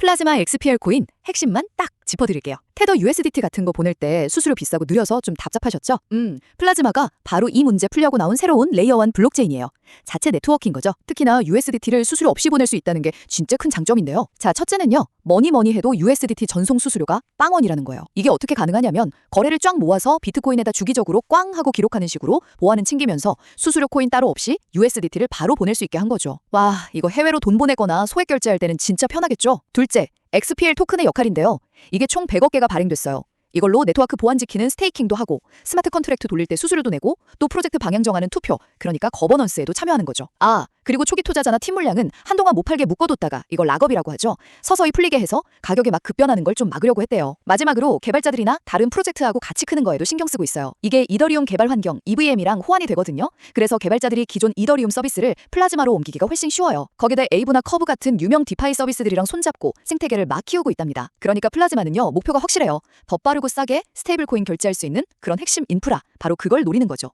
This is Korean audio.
플라즈마 XPR 코인 핵심만 딱 짚어드릴게요. 테더 USDT 같은 거 보낼 때 수수료 비싸고 느려서 좀 답답하셨죠? 음, 플라즈마가 바로 이 문제 풀려고 나온 새로운 레이어 1 블록체인이에요. 자체 네트워크인 거죠. 특히나 USDT를 수수료 없이 보낼 수 있다는 게 진짜 큰 장점인데요. 자, 첫째는요. 뭐니 뭐니 해도 USDT 전송 수수료가 빵원이라는 거예요. 이게 어떻게 가능하냐면 거래를 쫙 모아서 비트코인에다 주기적으로 꽝 하고 기록하는 식으로 보안은 챙기면서 수수료 코인 따로 없이 USDT를 바로 보낼 수 있게 한 거죠. 와, 이거 해외로 돈 보내거나 소액 결제할 때는 진짜 편하겠죠? 둘째, XPL 토큰의 역할인데요. 이게 총 100억 개가 발행됐어요. 이걸로 네트워크 보안 지키는 스테이킹도 하고 스마트 컨트랙트 돌릴 때 수수료도 내고 또 프로젝트 방향 정하는 투표 그러니까 거버넌스에도 참여하는 거죠. 아 그리고 초기 투자자나 팀 물량은 한동안 못 팔게 묶어뒀다가 이걸 락업이라고 하죠. 서서히 풀리게 해서 가격이 막 급변하는 걸 좀 막으려고 했대요. 마지막으로 개발자들이나 다른 프로젝트하고 같이 크는 거에도 신경 쓰고 있어요. 이게 이더리움 개발 환경 EVM이랑 호환이 되거든요. 그래서 개발자들이 기존 이더리움 서비스를 플라즈마로 옮기기가 훨씬 쉬워요. 거기다 에이브나 커브 같은 유명 디파이 서비스들이랑 손잡고 생태계를 막 키우고 있답니다. 그러니까 플라즈마는요 목표가 확실해요. 더 빠르 고 싸게 스테이블 코인 결제할 수 있는 그런 핵심 인프라 바로 그걸 노리는 거죠.